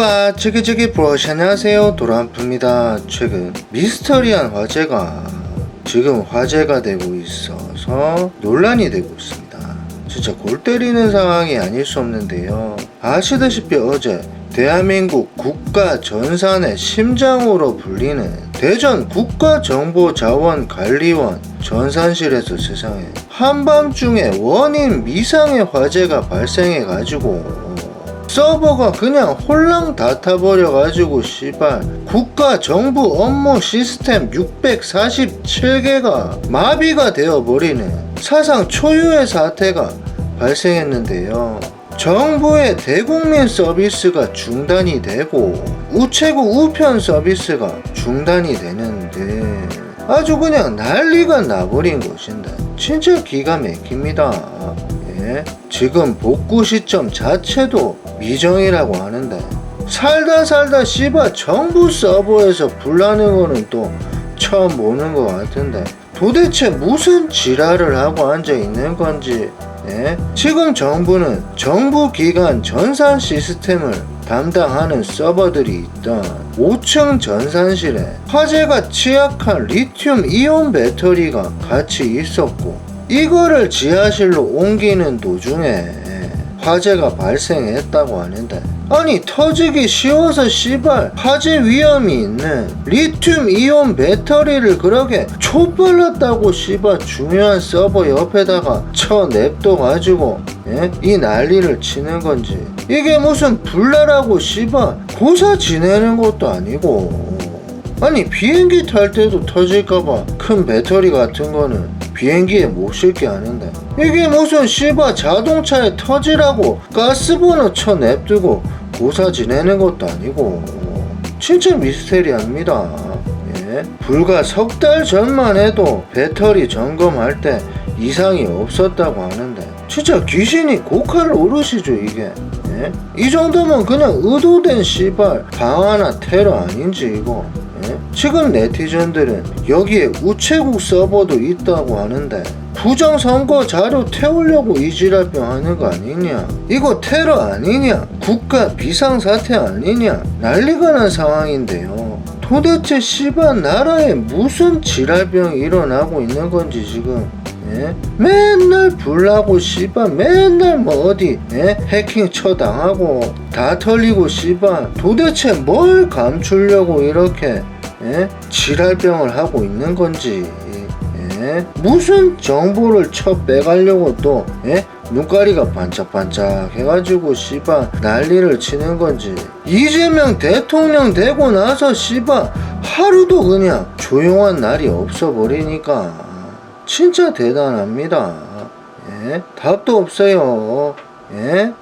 우와 저기저기 브러시 안녕하세요. 도란프입니다. 최근 미스터리한 화제가 지금 화제가 되고 있어서 논란이 되고 있습니다. 진짜 골 때리는 상황이 아닐 수 없는데요. 아시다시피 어제 대한민국 국가 전산의 심장으로 불리는 대전 국가정보자원관리원 전산실에서 세상에 한밤중에 원인 미상의 화재가 발생해가지고 서버가 그냥 홀랑 다 타버려가지고 씨발 국가 정부 업무 시스템 647개가 마비가 되어버리는 사상 초유의 사태가 발생했는데요. 정부의 대국민 서비스가 중단이 되고 우체국 우편 서비스가 중단이 되는데 아주 그냥 난리가 나버린 것인데 진짜 기가 막힙니다. 예, 지금 복구 시점 자체도 미정이라고 하는데 살다 살다 씨바 정부 서버에서 불나는 거는 또 처음 보는 것 같은데 도대체 무슨 지랄을 하고 앉아 있는 건지 예? 지금 정부는 정부 기관 전산 시스템을 담당하는 서버들이 있던 5층 전산실에 화재가 취약한 리튬 이온 배터리가 같이 있었고 이거를 지하실로 옮기는 도중에 화재가 발생했다고 하는데 아니 터지기 쉬워서 씨발 화재 위험이 있는 리튬 이온 배터리를 그렇게 촛발랐다고 씨발 중요한 서버 옆에다가 쳐 냅둬 가지고 예? 이 난리를 치는 건지 이게 무슨 불나라고 씨발 고사 지내는 것도 아니고 아니 비행기 탈 때도 터질까봐 큰 배터리 같은 거는 비행기에 못 실게 하는데. 이게 무슨 씨바 자동차에 터지라고 가스버너 쳐 냅두고 고사 지내는 것도 아니고. 진짜 미스테리합니다. 예? 불과 석 달 전만 해도 배터리 점검할 때 이상이 없었다고 하는데. 진짜 귀신이 고칼을 오르시죠 이게. 예? 이 정도면 그냥 의도된 씨발 방화나 테러 아닌지 이거 예? 지금 네티즌들은 여기에 우체국 서버도 있다고 하는데 부정 선거 자료 태우려고 이지랄병 하는 거 아니냐? 이거 테러 아니냐? 국가 비상 사태 아니냐? 난리가 난 상황인데요. 도대체 씨발 나라에 무슨 지랄병이 일어나고 있는 건지 지금 예? 맨날 불나고 씨발 맨날 뭐 어디 예? 해킹 처당하고 다 털리고 씨발 도대체 뭘 감추려고 이렇게 예? 지랄병을 하고 있는 건지 예? 무슨 정보를 쳐 빼가려고 또 예? 눈가리가 반짝반짝 해가지고 씨발 난리를 치는 건지 이재명 대통령 되고 나서 씨발 하루도 그냥 조용한 날이 없어 버리니까 진짜 대단합니다 예? 답도 없어요 예?